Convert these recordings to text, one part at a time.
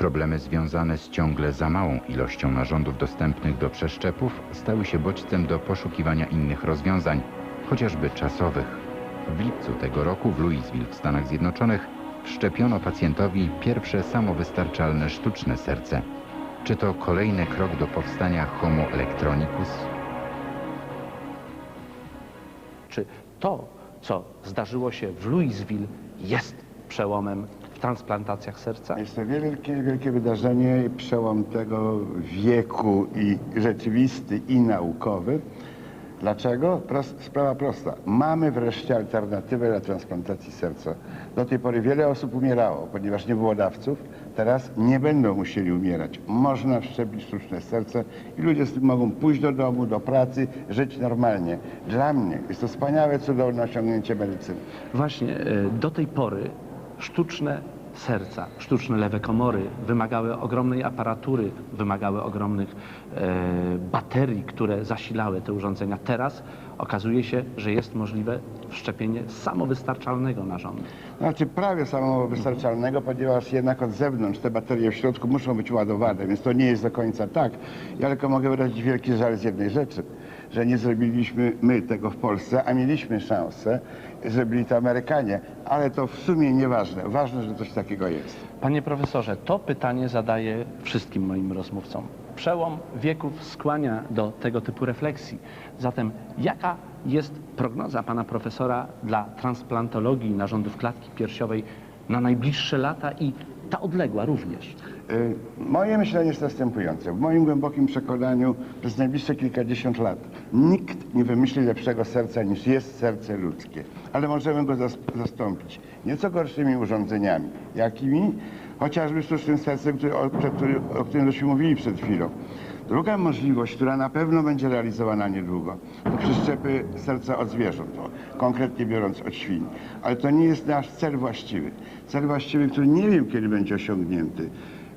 Problemy związane z ciągle za małą ilością narządów dostępnych do przeszczepów stały się bodźcem do poszukiwania innych rozwiązań, chociażby czasowych. W lipcu tego roku w Louisville w Stanach Zjednoczonych wszczepiono pacjentowi pierwsze samowystarczalne sztuczne serce. Czy to kolejny krok do powstania Homo electronicus? Czy to, co zdarzyło się w Louisville, jest przełomem transplantacjach serca? Jest to wielkie, wielkie wydarzenie, przełom tego wieku i rzeczywisty, i naukowy. Dlaczego? Pros- sprawa prosta. Mamy wreszcie alternatywę dla transplantacji serca. Do tej pory wiele osób umierało, ponieważ nie było dawców. Teraz nie będą musieli umierać. Można wszczepić sztuczne serce i ludzie z tym mogą pójść do domu, do pracy, żyć normalnie. Dla mnie jest to wspaniałe, cudowne osiągnięcie medycyny. Właśnie e, do tej pory sztuczne serca, sztuczne lewe komory wymagały ogromnej aparatury, wymagały ogromnych e, baterii, które zasilały te urządzenia. Teraz okazuje się, że jest możliwe wszczepienie samowystarczalnego narządu. Znaczy prawie samowystarczalnego, ponieważ jednak od zewnątrz te baterie w środku muszą być ładowane, więc to nie jest do końca tak. Ja tylko mogę wyrazić wielki żal z jednej rzeczy, że nie zrobiliśmy my tego w Polsce, a mieliśmy szansę, zrobili to Amerykanie, ale to w sumie nieważne. Ważne, że coś takiego jest. Panie profesorze, to pytanie zadaję wszystkim moim rozmówcom. Przełom wieków skłania do tego typu refleksji. Zatem jaka jest prognoza pana profesora dla transplantologii narządów klatki piersiowej na najbliższe lata i ta odległa również? Y, Moje myślenie jest następujące. W moim głębokim przekonaniu przez najbliższe kilkadziesiąt lat nikt nie wymyśli lepszego serca niż jest serce ludzkie. Ale możemy go zas- zastąpić nieco gorszymi urządzeniami. Jakimi? Chociażby sztucznym sercem, który, o, który, o którym żeśmy mówili przed chwilą. Druga możliwość, która na pewno będzie realizowana niedługo, to przeszczepy serca od zwierząt, konkretnie biorąc od świń. Ale to nie jest nasz cel właściwy. Cel właściwy, który nie wiem kiedy będzie osiągnięty,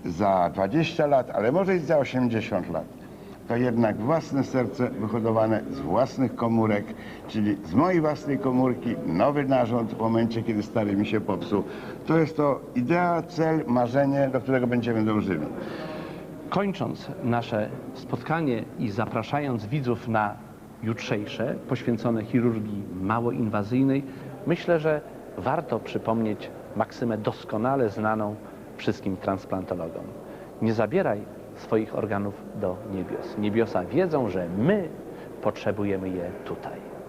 za 20 lat, ale może i za 80 lat. To jednak własne serce wyhodowane z własnych komórek, czyli z mojej własnej komórki, nowy narząd w momencie, kiedy stary mi się popsuł. To jest to idea, cel, marzenie, do którego będziemy dążyli. Kończąc nasze spotkanie i zapraszając widzów na jutrzejsze poświęcone chirurgii małoinwazyjnej, myślę, że warto przypomnieć maksymę doskonale znaną wszystkim transplantologom. Nie zabieraj swoich organów do niebios. Niebiosa wiedzą, że my potrzebujemy je tutaj.